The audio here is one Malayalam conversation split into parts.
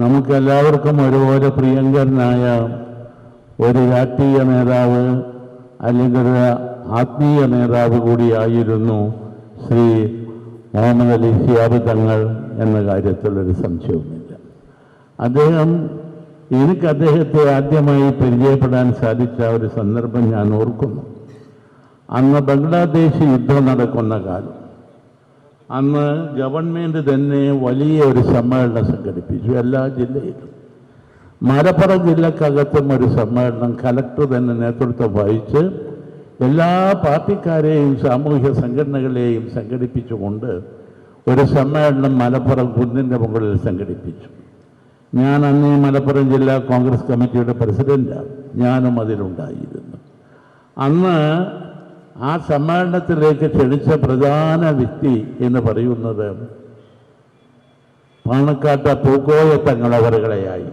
നമുക്കെല്ലാവർക്കും ഒരുപോലെ പ്രിയങ്കരനായ ഒരു രാഷ്ട്രീയ നേതാവ് അല്ലെങ്കിൽ ഒരു ആത്മീയ നേതാവ് കൂടിയായിരുന്നു ശ്രീ മുഹമ്മദ് അലി ഷിയാബ് തങ്ങൾ എന്ന കാര്യത്തിലൊരു സംശയവുമില്ല. അദ്ദേഹം എനിക്ക് അദ്ദേഹത്തെ ആദ്യമായി പരിചയപ്പെടാൻ സാധിച്ച ഒരു സന്ദർഭം ഞാൻ ഓർക്കുന്നു. അന്ന് ബംഗ്ലാദേശ് യുദ്ധം നടക്കുന്ന കാലം. അന്ന് ഗവൺമെന്റ് തന്നെ വലിയ ഒരു സമ്മേളനം സംഘടിപ്പിച്ചു എല്ലാ ജില്ലയിലും. മലപ്പുറം ജില്ലക്കകത്തും ഒരു സമ്മേളനം കലക്ടർ തന്നെ നേതൃത്വം വഹിച്ച് എല്ലാ പാർട്ടിക്കാരെയും സാമൂഹ്യ സംഘടനകളെയും സംഘടിപ്പിച്ചുകൊണ്ട് ഒരു സമ്മേളനം മലപ്പുറം കുന്നിന്റെ മുകളിൽ സംഘടിപ്പിച്ചു. ഞാൻ അന്ന് ഈ മലപ്പുറം ജില്ലാ കോൺഗ്രസ് കമ്മിറ്റിയുടെ പ്രസിഡന്റാണ് ഞാനും അതിലുണ്ടായിരുന്നു. അന്ന് ആ സമ്മേളനത്തിലേക്ക് ക്ഷണിച്ച പ്രധാന വ്യക്തി എന്ന് പറയുന്നത് പാണക്കാട്ട പൂക്കോയ തങ്ങളവറുകളെയായി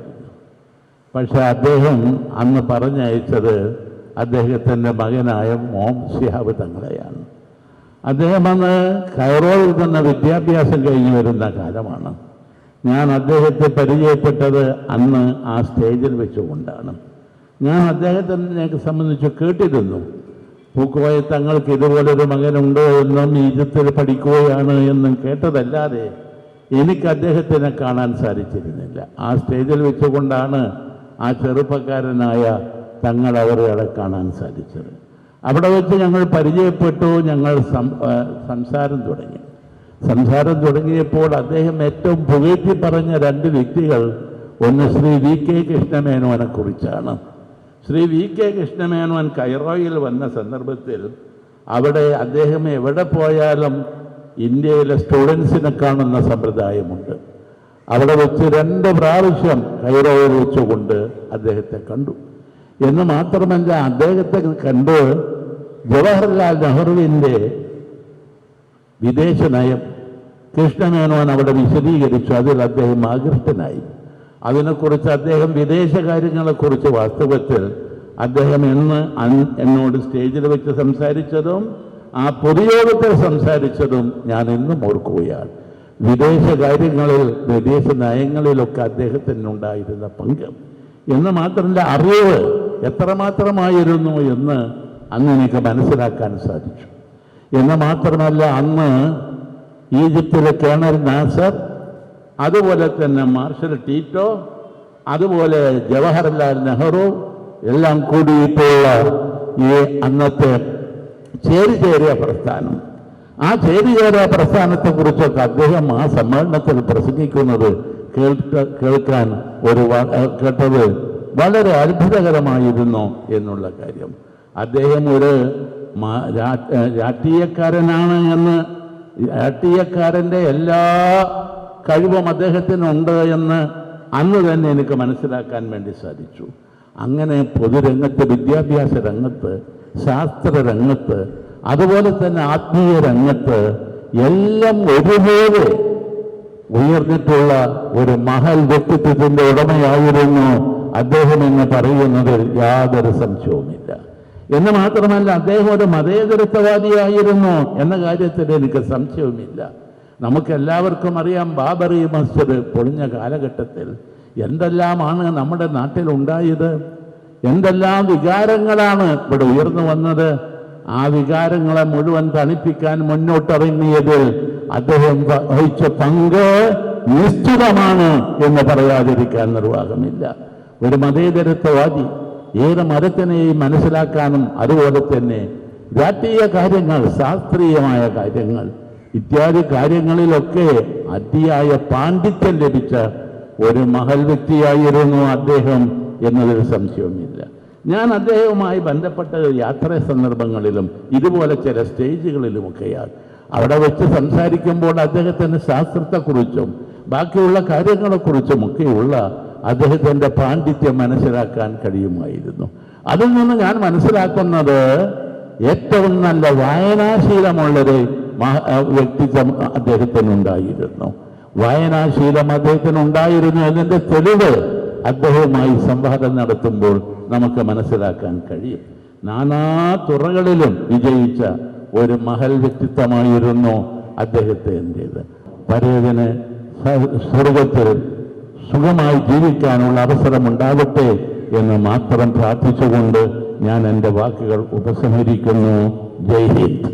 പക്ഷെ അദ്ദേഹം അന്ന് പറഞ്ഞയച്ചത് അദ്ദേഹത്തിന്റെ മകനായ മോം ശിഹാബ് തങ്ങളെയാണ്. അദ്ദേഹം അന്ന് കൈറോയിൽ തന്നെ വിദ്യാഭ്യാസം കഴിഞ്ഞു വരുന്ന കാലമാണ്. ഞാൻ അദ്ദേഹത്തെ പരിചയപ്പെട്ടത് അന്ന് ആ സ്റ്റേജിൽ വെച്ചുകൊണ്ടാണ്. ഞാൻ അദ്ദേഹത്തിനെ സംബന്ധിച്ച് കേട്ടിരുന്നു. പൂക്കോയ തങ്ങൾക്ക് ഇതുപോലൊരു മകനുണ്ടോ എന്നും ഈജിപ്തിൽ പഠിക്കുകയാണ് എന്നും കേട്ടതല്ലാതെ എനിക്ക് അദ്ദേഹത്തിനെ കാണാൻ സാധിച്ചിരുന്നില്ല. ആ സ്റ്റേജിൽ വെച്ചുകൊണ്ടാണ് ആ ചെറുപ്പക്കാരനായ തങ്ങൾ അവരെ കാണാൻ സാധിച്ചത്. അവിടെ വെച്ച് ഞങ്ങൾ പരിചയപ്പെട്ടു ഞങ്ങൾ സംസാരം തുടങ്ങി. സംസാരം തുടങ്ങിയപ്പോൾ അദ്ദേഹം ഏറ്റവും പുകഴ്ത്തി പറഞ്ഞ രണ്ട് വ്യക്തികൾ ഒന്ന് ശ്രീ വി കെ കൃഷ്ണമേനോനെ കുറിച്ചാണ്. ശ്രീ വി കെ കൃഷ്ണമേനോൻ കൈറോയിൽ വന്ന സന്ദർഭത്തിൽ അവിടെ അദ്ദേഹം എവിടെ പോയാലും ഇന്ത്യയിലെ സ്റ്റുഡൻസിനെ കാണുന്ന സമ്പ്രദായമുണ്ട്. അവിടെ വെച്ച് രണ്ട് പ്രാവശ്യം കൈറോയിൽ വെച്ചുകൊണ്ട് അദ്ദേഹത്തെ കണ്ടു. എന്ന് മാത്രമല്ല അദ്ദേഹത്തെ കണ്ട് ജവഹർലാൽ നെഹ്റുവിന്റെ വിദേശ നയം കൃഷ്ണമേനോൻ അവിടെ വിശദീകരിച്ചു. അതിൽ അദ്ദേഹം ആകൃഷ്ടനായി. അതിനെക്കുറിച്ച് അദ്ദേഹം വിദേശകാര്യങ്ങളെക്കുറിച്ച് വാസ്തവത്തിൽ അദ്ദേഹം എന്ന് എന്നോട് സ്റ്റേജിൽ വെച്ച് സംസാരിച്ചതും ആ പൊതുയോഗത്തിൽ സംസാരിച്ചതും ഞാൻ എന്നും ഓർക്കുകയാണ്. വിദേശകാര്യങ്ങളിൽ വിദേശ നയങ്ങളിലൊക്കെ അദ്ദേഹത്തിനുണ്ടായിരുന്ന പങ്ക്. എന്ന് മാത്രമല്ല അറിവ് എത്രമാത്രമായിരുന്നു എന്ന് അന്ന് എനിക്ക് മനസ്സിലാക്കാൻ സാധിച്ചു. എന്ന് മാത്രമല്ല അന്ന് ഈജിപ്തിലെ കേണൽ നാസർ അതുപോലെ തന്നെ മാർഷൽ ടീറ്റോ അതുപോലെ ജവഹർലാൽ നെഹ്റു എല്ലാം കൂടിയിട്ടുള്ള ഈ അന്നത്തെ ചേരിചേരിയ പ്രസ്ഥാനം. ആ ചേരി ചേരിചേരിയ പ്രസ്ഥാനത്തെക്കുറിച്ചൊക്കെ അദ്ദേഹം ആ സമ്മേളനത്തിൽ പ്രസംഗിക്കുന്നത് കേൾക്ക കേൾക്കാൻ ഒരു കേട്ടത് വളരെ അത്ഭുതകരമായിരുന്നു എന്നുള്ള കാര്യം. അദ്ദേഹം ഒരു രാഷ്ട്രീയക്കാരനാണ് എന്ന് രാഷ്ട്രീയക്കാരന്റെ എല്ലാ കഴിവും അദ്ദേഹത്തിനുണ്ട് എന്ന് അന്ന് തന്നെ എനിക്ക് മനസ്സിലാക്കാൻ വേണ്ടി സാധിച്ചു. അങ്ങനെ പൊതുരംഗത്ത് വിദ്യാഭ്യാസ രംഗത്ത് ശാസ്ത്ര രംഗത്ത് അതുപോലെ തന്നെ ആത്മീയ രംഗത്ത് എല്ലാം ഒരുപോലെ ഉയർന്നിട്ടുള്ള ഒരു മഹൽ വ്യക്തിത്വത്തിന്റെ ഉടമയായിരുന്നു അദ്ദേഹം എന്ന് പറയുന്നതിൽ യാതൊരു സംശയവുമില്ല. എന്ന് മാത്രമല്ല അദ്ദേഹം ഒരു മതേതരത്വവാദിയായിരുന്നു എന്ന കാര്യത്തിൽ എനിക്ക് സംശയവുമില്ല. നമുക്കെല്ലാവർക്കും അറിയാം ബാബറി മസ്ജിദ് പൊളിഞ്ഞ കാലഘട്ടത്തിൽ എന്തെല്ലാമാണ് നമ്മുടെ നാട്ടിൽ ഉണ്ടായത് എന്തെല്ലാം വികാരങ്ങളാണ് ഇവിടെ ഉയർന്നു വന്നത് ആ വികാരങ്ങളെ മുഴുവൻ തണുപ്പിക്കാൻ മുന്നോട്ടിറങ്ങിയതിൽ അദ്ദേഹം വഹിച്ച പങ്ക് നിശ്ചിതമാണ് എന്ന് പറയാതിരിക്കാൻ നിർവാഹമില്ല. ഒരു മതേതരത്വവാദി ഏത് മതത്തിനെയും മനസ്സിലാക്കാനും അതുപോലെ തന്നെ രാഷ്ട്രീയ കാര്യങ്ങൾ ശാസ്ത്രീയമായ കാര്യങ്ങൾ ഇത്യാദി കാര്യങ്ങളിലൊക്കെ അതിയായ പാണ്ഡിത്യം ലഭിച്ച ഒരു മഹൽ വ്യക്തിയായിരുന്നു അദ്ദേഹം എന്നതിൽ സംശയവുമില്ല. ഞാൻ അദ്ദേഹവുമായി ബന്ധപ്പെട്ട യാത്രാ സന്ദർഭങ്ങളിലും ഇതുപോലെ ചില സ്റ്റേജുകളിലുമൊക്കെയാണ്. അവിടെ വെച്ച് സംസാരിക്കുമ്പോൾ അദ്ദേഹത്തിന്റെ ശാസ്ത്രത്തെക്കുറിച്ചും ബാക്കിയുള്ള കാര്യങ്ങളെക്കുറിച്ചുമൊക്കെയുള്ള അദ്ദേഹത്തിന്റെ പാണ്ഡിത്യം മനസ്സിലാക്കാൻ കഴിയുമായിരുന്നു. അതിൽ നിന്ന് ഞാൻ മനസ്സിലാക്കുന്നത് ഏറ്റവും നല്ല ആ വ്യക്തിത്വം അദ്ദേഹത്തിനുണ്ടായിരുന്നു. വായനാശീലം അദ്ദേഹത്തിനുണ്ടായിരുന്നു എന്നതിന്റെ തെളിവ് അദ്ദേഹവുമായി സംവാദം നടത്തുമ്പോൾ നമുക്ക് മനസ്സിലാക്കാൻ കഴിയും. നാനാ തുറകളിലും വിജയിച്ച ഒരു മഹൽ വ്യക്തിത്വമായിരുന്നു അദ്ദേഹത്തിന്റെത് പരേതന് സ്വർഗത്തിൽ സുഖമായി ജീവിക്കാനുള്ള അവസരമുണ്ടാവട്ടെ എന്ന് മാത്രം പ്രാർത്ഥിച്ചുകൊണ്ട് ഞാൻ എന്റെ വാക്കുകൾ ഉപസംഹരിക്കുന്നു. ജയ് ഹിന്ദ്.